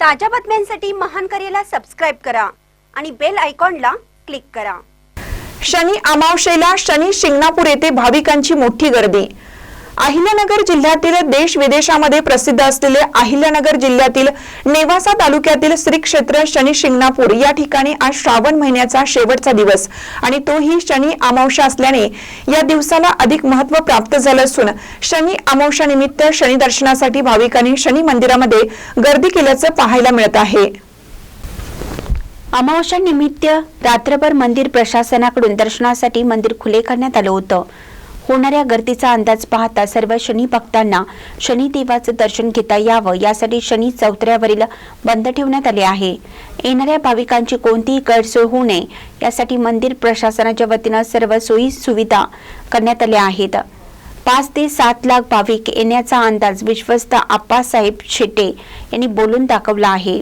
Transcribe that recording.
ताज्या बातम्यांसाठी महान करेला सबस्क्राईब करा आणि बेल आयकॉनला क्लिक करा. शनी अमावशेला शनी शिंगणापूर येथे भाविकांची मोठी गर्दी. अहिल्यानगर जिल्ह्यातील देश विदेशामध्ये प्रसिद्ध असलेले अहिल्यानगर जिल्ह्यातील नेवासा तालुक्यातील श्री क्षेत्र शनी शिंगणापूर या ठिकाणी आज श्रावण महिन्याचा शेवटचा दिवस आणि तोही शनी अमावस्या असल्याने या दिवसाला अधिक महत्त्व प्राप्त झालं असून शनी अमावस्या निमित्त शनी दर्शनासाठी भाविकांनी शनी मंदिरामध्ये गर्दी केल्याचं पाहायला मिळत आहे. अमावस्या निमित्त रात्रभर मंदिर प्रशासनाकडून दर्शनासाठी मंदिर खुले करण्यात आलं होतं. होणाऱ्या गर्दीचा अंदाज पाहता सर्व शनी भक्तांना शनिदेवाचं दर्शन घेता यावं यासाठी शनी चौथऱ्यावरील बंद ठेवण्यात आले आहे. येणाऱ्या भाविकांची कोणतीही गैरसोय होऊ नये यासाठी मंदिर प्रशासनाच्या वतीनं सर्व सोयी सुविधा करण्यात आल्या आहेत. पाच ते सात लाख भाविक येण्याचा अंदाज विश्वस्त आप्पासाहेब शेट्टे यांनी बोलून दाखवला आहे.